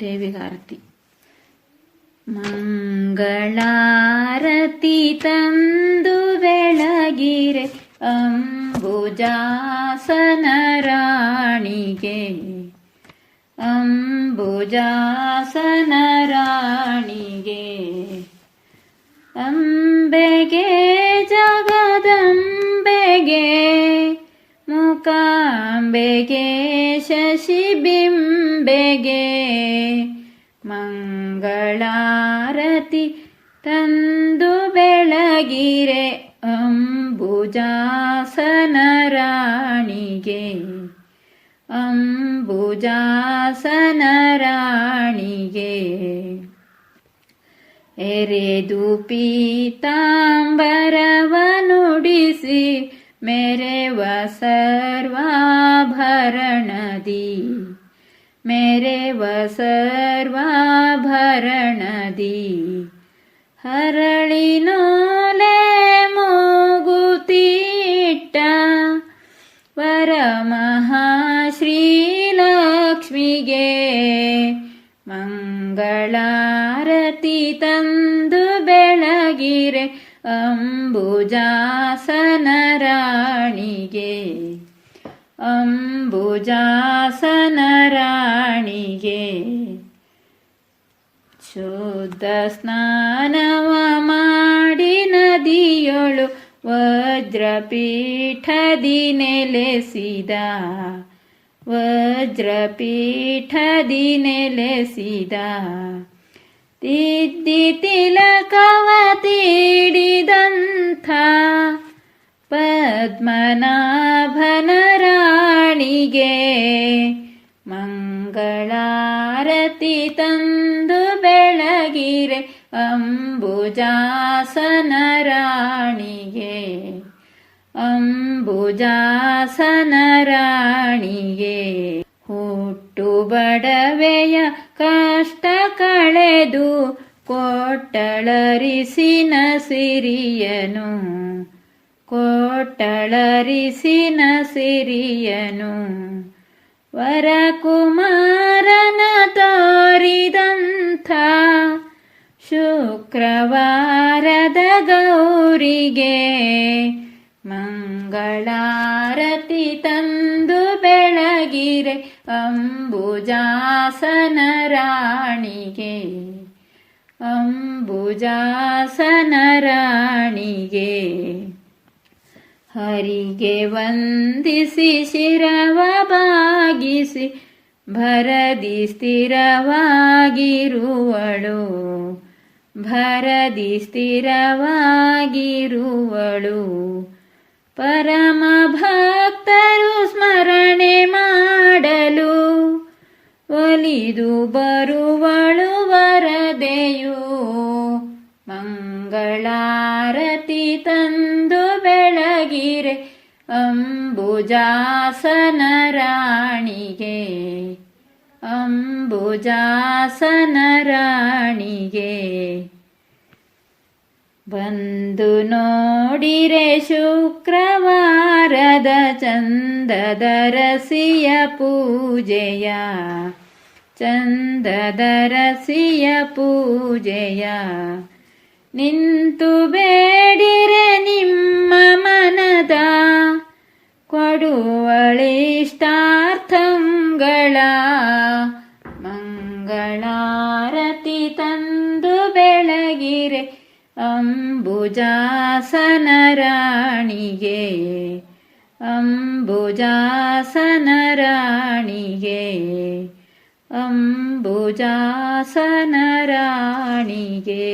ದೇವಿಗಾರತಿ. ಮಂಗಳಾರತಿ ತಂದು ಬೆಳಗಿರೆ ಅಂಬುಜಾಸನ ರಾಣಿಗೆ ಅಂಬುಜಾಸನ ರಾಣಿಗೆ ಅಂಬೆಗೆ ಜಗದಂಬೆಗೆ ಮುಕಾಂಬೆಗೆ ಶಶಿಬಿಂಬೆಗೆ ಮಂಗಳಾರತಿ ತಂದು ಬೆಳಗಿರೆ ಅಂಬುಜಾಸನ ರಾಣಿಗೆ ಅಂಬುಜಾಸನ ರಾಣಿಗೆ ಎರೆದು ಪೀತಾಂಬರವ ನುಡಿಸಿ ಮೆರೆವ ಸರ್ವಾಭರಣದಿ. ಮೆರೆವ ಸರ್ವಾಭರಣದಿ ಹರಳಿನೋಲೆ ಮೂಗುತೀಟ್ಟ ವರಮಹಾಶ್ರೀಲಕ್ಷ್ಮಿಗೆ ಮಂಗಳಾರತಿ ತಂದು ಬೆಳಗಿರೆ ಅಂಬುಜಾಸನ ರಾಣಿಗೆ ಅಂಬುಜಾಸನ ರಾಣಿಗೆ ಶುದ್ಧ ಸ್ನಾನವ ಮಾಡಿ ನದಿಯೊಳು ವಜ್ರಪೀಠದಿ ನೆಲೆಸಿದ ವಜ್ರಪೀಠದಿ ನೆಲೆಸಿದ ತಿದ್ದಿ ತಿಲಕವ ತೀಡಿದಂಥ ಪದ್ಮನಾಭನ ರಾಣಿಗೆ ಮಂಗಳಾರತಿ ತಂದು ಬೆಳಗಿರೆ ಅಂಬುಜಾಸನ ರಾಣಿಗೆ ಅಂಬುಜಾಸನ ರಾಣಿಗೆ ಹುಟ್ಟು ಬಡವೆಯ ಕಷ್ಟ ಕಳೆದು ಕೊಟ್ಟಳರಿಸಿನ ಸಿರಿಯನು ಕೊಟ್ಟಳರಿಸಿನ ಸಿರಿಯನು. ವರಕುಮಾರನ ತೋರಿದಂಥ ಶುಕ್ರವಾರದ ಗೌರಿಗೆ ಮಂಗಳಾರತಿ ತಂದು ಬೆಳಗಿರೆ ಅಂಬುಜಾಸನ ರಾಣಿಗೆ ಅಂಬುಜಾಸನ ರಾಣಿಗೆ ಹರಿಗೆ ವಂದಿಸಿ ಶಿರವ ಬಾಗಿಸಿ ಭರದಿ ಸ್ಥಿರವಾಗಿರುವಳು. ಭರದಿ ಸ್ಥಿರವಾಗಿರುವಳು. ಪರಮ ಭಕ್ತರು ಸ್ಮರಣೆ ಮಾಡಲು ಒಲಿದು ಬರುವಳು ವರದೆಯು. ಮಂಗಳಾರತಿ ತಂದು ಅಂಬುಜಾಸನ ರಾಣಿಗೆ ಅಂಬುಜಾಸನ ರಾಣಿಗೆ ಬಂದು ನೋಡಿರೆ ಶುಕ್ರವಾರದ ಚಂದದರಸಿಯ ಪೂಜೆಯ ಚಂದದರಸಿಯ ಪೂಜೆಯ. ನಿಂತು ಬೇಡಿರೆ ಕೊಡುವಳಿಷ್ಟಾರ್ಥಂಗಳ ಮಂಗಳಾರತಿ ತಂದು ಬೆಳಗಿರೆ ಅಂಬುಜಾಸನ ರಾಣಿಗೆ ಅಂಬುಜಾಸನ ರಾಣಿಗೆ ಅಂಬುಜಾಸನ ರಾಣಿಗೆ